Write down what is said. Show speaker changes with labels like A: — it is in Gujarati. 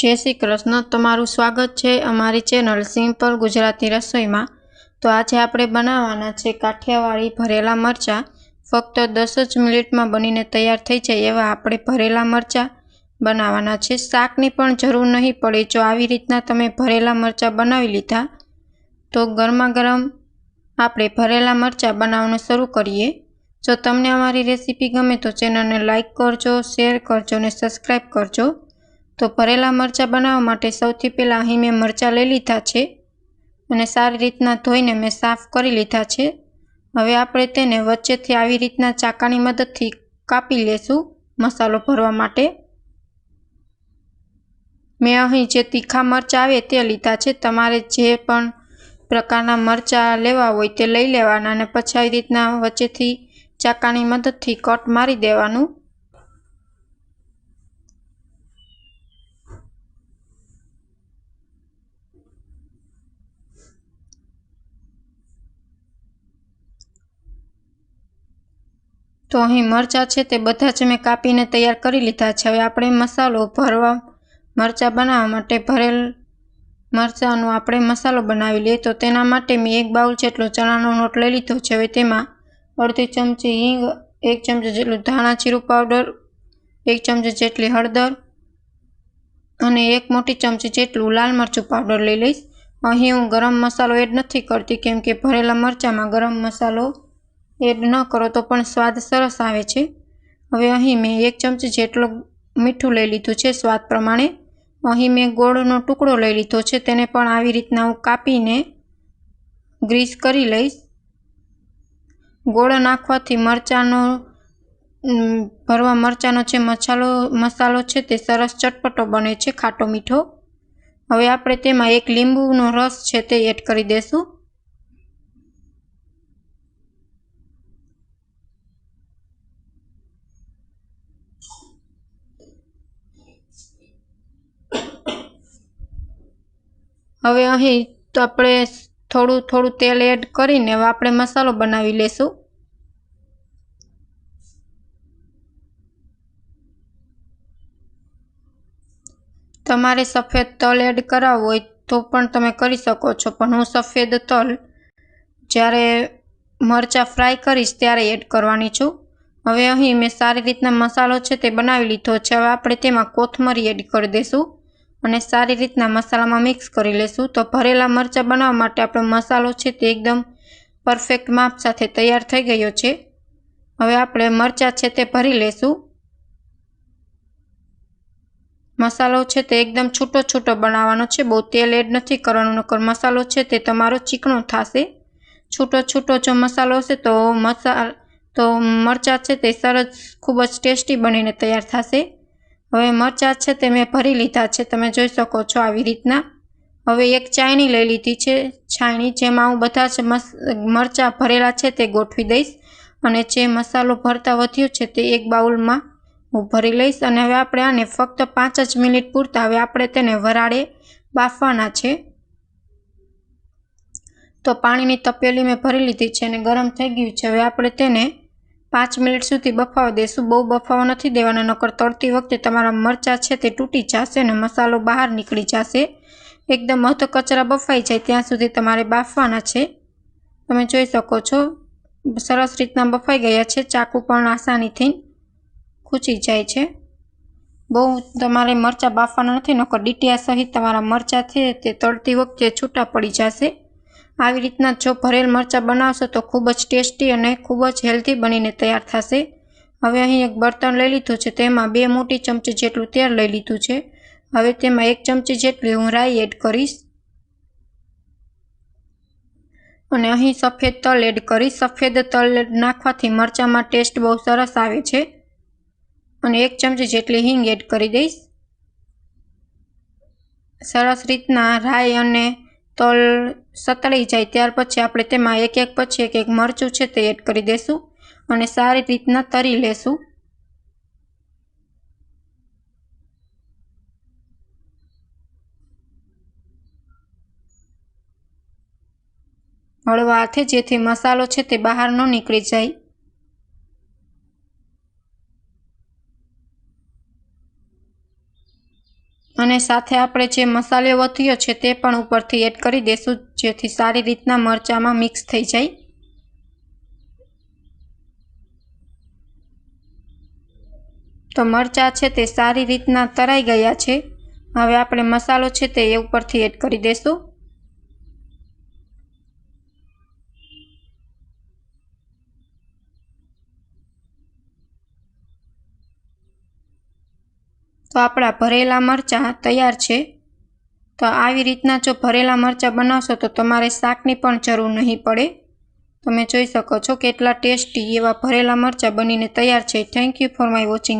A: જય શ્રી કૃષ્ણ. તમારું સ્વાગત છે અમારી ચેનલ સિમ્પલ ગુજરાતી રસોઈમાં. તો આજે આપણે બનાવવાના છે કાઠિયાવાડી ભરેલા મરચાં. ફક્ત દસ જ મિનિટમાં બનીને તૈયાર થઈ જાય એવા આપણે ભરેલા મરચાં બનાવવાના છે. શાકની પણ જરૂર નહીં પડે જો આવી રીતના તમે ભરેલા મરચાં બનાવી લીધા. તો ગરમા ગરમ આપણે ભરેલા મરચાં બનાવવાનું શરૂ કરીએ. જો તમને અમારી રેસીપી ગમે તો ચેનલને લાઇક કરજો, શેર કરજો અને સબસ્ક્રાઈબ કરજો. તો ભરેલા મરચાં બનાવવા માટે સૌથી પહેલાં અહીં મેં મરચાં લઈ લીધા છે અને સારી રીતના ધોઈને મેં સાફ કરી લીધા છે. હવે આપણે તેને વચ્ચેથી આવી રીતના ચાકાની મદદથી કાપી લેશું મસાલો ભરવા માટે. મેં અહીં જે તીખા મરચાં આવે તે લીધા છે. તમારે જે પણ પ્રકારના મરચાં લેવા હોય તે લઈ લેવાના અને પછી આવી રીતના વચ્ચેથી ચાકાની મદદથી કટ મારી દેવાનું. તો અહીં મરચાં છે તે બધા જ મેં કાપીને તૈયાર કરી લીધા છે. હવે આપણે મસાલો ભરવા, મરચાં બનાવવા માટે ભરેલ મરચાંનો આપણે મસાલો બનાવી લઈએ. તો તેના માટે મેં એક બાઉલ જેટલો ચણાનો લોટ લઈ લીધો છે. હવે તેમાં અડધી ચમચી હિંગ, એક ચમચી જેટલું ધાણા જીરું પાવડર, એક ચમચી જેટલી હળદર અને એક મોટી ચમચી જેટલું લાલ મરચું પાવડર લઈ લઈશ. અહીં હું ગરમ મસાલો એડ નથી કરતી, કેમ કે ભરેલા મરચાંમાં ગરમ મસાલો એડ ન કરો તો પણ સ્વાદ સરસ આવે છે. હવે અહીં મેં એક ચમચી જેટલું મીઠું લઈ લીધું છે સ્વાદ પ્રમાણે. અહીં મેં ગોળનો ટુકડો લઈ લીધો છે, તેને પણ આવી રીતના હું કાપીને ગ્રીસ કરી લઈશ. ગોળ નાખવાથી મરચાંનો ભરવા મરચાંનો જે મસાલો મસાલો છે તે સરસ ચટપટો બને છે ખાટો મીઠો. હવે આપણે તેમાં એક લીંબુનો રસ છે તે એડ કરી દઈશું હવે અહીં આપણે થોડું થોડું તેલ એડ કરીને હવે આપણે મસાલો બનાવી લેશું. તમારે સફેદ તલ એડ કરાવવું હોય તો પણ તમે કરી શકો છો, પણ હું સફેદ તલ જ્યારે મરચાં ફ્રાય કરીશ ત્યારે એડ કરવાની છું. હવે અહીં મેં સારી રીતના મસાલો છે તે બનાવી લીધો છે, હવે આપણે તેમાં કોથમરી એડ કરી દઈશું અને સારી રીતના મસાલામાં મિક્સ કરી લેશું. તો ભરેલા મરચાં બનાવવા માટે આપણો મસાલો છે તે એકદમ પરફેક્ટ માપ સાથે તૈયાર થઈ ગયો છે. હવે આપણે મરચાં છે તે ભરી લેશું. મસાલો છે તે એકદમ છૂટો છૂટો બનાવવાનો છે. બહુ તેલ એડ નથી કરવાનું, નકર મસાલો છે તે તમારો ચીકણો થશે. છૂટો છૂટો જો મસાલો હશે તો મસા, તો મરચાં છે તે સરસ, ખૂબ જ ટેસ્ટી બનીને તૈયાર થશે. હવે મરચાં છે તે મેં ભરી લીધા છે. તમે જોઈ શકો છો આવી રીતના. હવે એક ચાયણી લઈ લીધી છે. છાયણી જેમાં હું બધા જ મરચાં ભરેલા છે તે ગોઠવી દઈશ અને જે મસાલો ભરતા વધ્યો છે તે એક બાઉલમાં હું ભરી લઈશ અને હવે આપણે આને ફક્ત પાંચ જ મિનિટ પૂરતા હવે આપણે તેને વરાળે બાફવાના છે. તો પાણીની તપેલી મેં ભરી લીધી છે અને ગરમ થઈ ગયું છે. હવે આપણે તેને પાંચ મિનિટ સુધી બફાવા દેશું. બહુ બફાવા નથી દેવાના, નકર તળતી વખતે તમારા મરચાં છે તે તૂટી જશે અને મસાલો બહાર નીકળી જશે. એકદમ અધ કચરા બફાઈ જાય ત્યાં સુધી તમારે બાફવાના છે. તમે જોઈ શકો છો, સરસ રીતના બફાઈ ગયા છે. ચાકુ પણ આસાનીથી ખૂંચી જાય છે. બહુ તમારે મરચાં બાફવાના નથી, નકર ડીટીયા સહિત તમારા મરચાં છે તે તળતી વખતે છૂટા પડી જશે. આવી રીતના જો ભરેલ મરચાં બનાવશો તો ખૂબ જ ટેસ્ટી અને ખૂબ જ હેલ્ધી બનીને તૈયાર થશે. હવે અહીં એક બર્તન લઈ લીધું છે, તેમાં બે મોટી ચમચી જેટલું તેલ લઈ લીધું છે. હવે તેમાં એક ચમચી જેટલી હું રાઈ એડ કરીશ. અને અહીં સફેદ તલ એડ કરીશ. સફેદ તલ નાખવાથી મરચાંમાં ટેસ્ટ બહુ સરસ આવે છે. અને એક ચમચી જેટલી હિંગ એડ કરી દઈશ. સરસ રીતના રાઈ અને તલ સતળાઈ જાય ત્યાર પછી આપણે તેમાં એક એક પછી એક એક મરચું છે તે એડ કરી દઈશું અને સારી રીતના તરી લેશું. હળવા હાથે જેથી મસાલો છે તે બહાર ન નીકળી જાય. અને સાથે આપણે જે મસાલો વધ્યો છે તે પણ ઉપરથી એડ કરી દેશું, જેથી સારી રીતના મરચાંમાં મિક્સ થઈ જાય. તો મરચાં છે તે સારી રીતના તરાઈ ગયા છે. હવે આપણે મસાલો છે તે એ ઉપરથી એડ કરી દેશું. તો આપણા ભરેલા મરચાં તૈયાર છે? તો આવી રીતના જો ભરેલા મરચાં બનાવશો તો તમારે શાકની પણ જરૂર નહીં પડે. તમે જોઈ શકો છો કેટલા ટેસ્ટી એવા ભરેલા મરચાં બનીને તૈયાર છે. Thank you for my watching